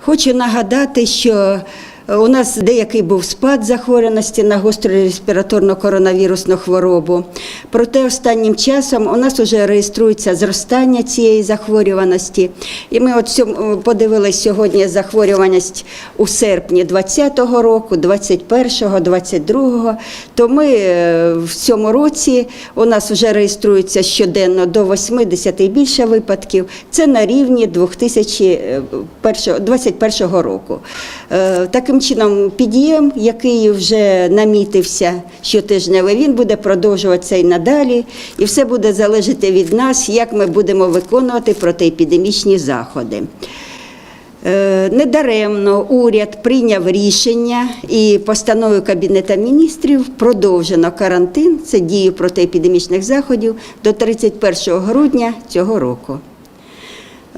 Хочу нагадати, що у нас деякий був спад захворюваності на гостру респіраторну коронавірусну хворобу. Проте останнім часом у нас вже реєструється зростання цієї захворюваності. І ми от подивились сьогодні захворюваність у серпні 2020 року, 21-го, 22-го. То ми е, в цьому році у нас вже реєструється щоденно до 80 і більше випадків. Це на рівні 2021 року. Е, Таким чином, під'єм, який вже намітився щотижневий, він буде продовжуватися і надалі, і все буде залежати від нас, як ми будемо виконувати протиепідемічні заходи. Е, Недаремно уряд прийняв рішення і постановою Кабінету міністрів продовжено карантин, це дію протиепідемічних заходів до 31 грудня цього року.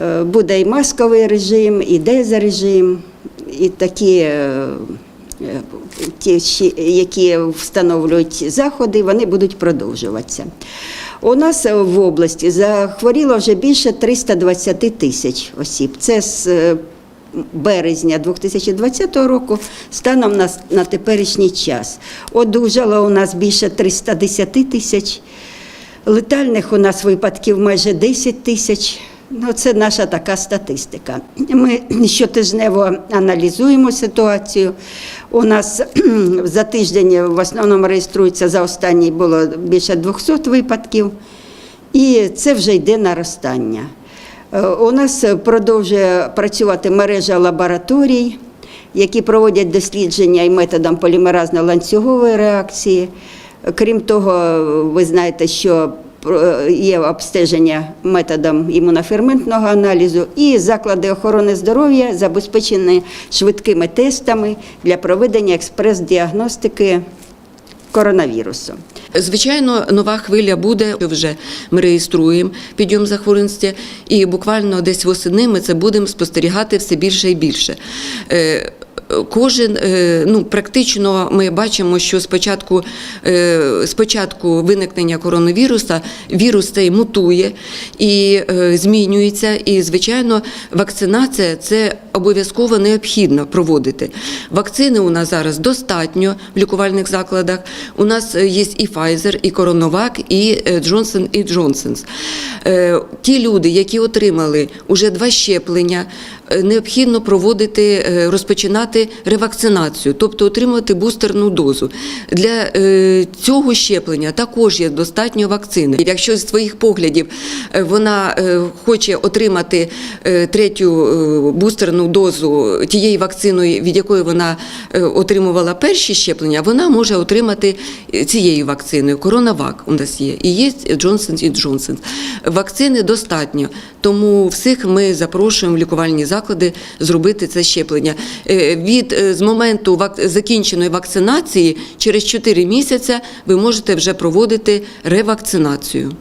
Е, Буде і масковий режим, і дезрежим, і такі, е, ті, які встановлюють заходи, вони будуть продовжуватися. У нас в області захворіло вже більше 320 тисяч осіб. Це з е, березня 2020 року станом на, на теперішній час. Одужало у нас більше 310 тисяч. Летальних у нас випадків майже 10 тисяч. Ну, це наша така статистика. Ми щотижнево аналізуємо ситуацію. У нас за тиждень в основному реєструється за останній було більше 200 випадків, і це вже йде наростання. Е, У нас продовжує працювати мережа лабораторій, які проводять дослідження і методом полімеразно-ланцюгової реакції. Крім того, ви знаєте, що є обстеження методом імуноферментного аналізу, і заклади охорони здоров'я забезпечені швидкими тестами для проведення експрес-діагностики коронавірусу. Звичайно, нова хвиля буде вже. Ми реєструємо підйом захворюваності, і буквально десь восени ми це будемо спостерігати все більше і більше. Кожен, е, ну практично ми бачимо, що спочатку, е, спочатку виникнення коронавіруса вірус цей мутує і е, змінюється. І, звичайно, вакцинація це обов'язково необхідно проводити. Вакцини у нас зараз достатньо в лікувальних закладах. У нас є і Pfizer, і Коронавак, і Johnson і. Е, Ті люди, які отримали уже два щеплення, необхідно проводити, е, розпочинати ревакцинацію, тобто отримувати бустерну дозу. Для е, цього щеплення також є достатньо вакцини. Якщо з твоїх поглядів е, вона е, хоче отримати е, третю е, бустерну дозу тієї вакциною, від якої вона е, отримувала перші щеплення, вона може отримати е, цією вакциною. Коронавак у нас є. І є Johnson і Johnson. Вакцини достатньо, тому всіх ми запрошуємо в лікувальні заклади зробити це щеплення. Е, Від е, з моменту закінченої вакцинації через 4 місяці ви можете вже проводити ревакцинацію.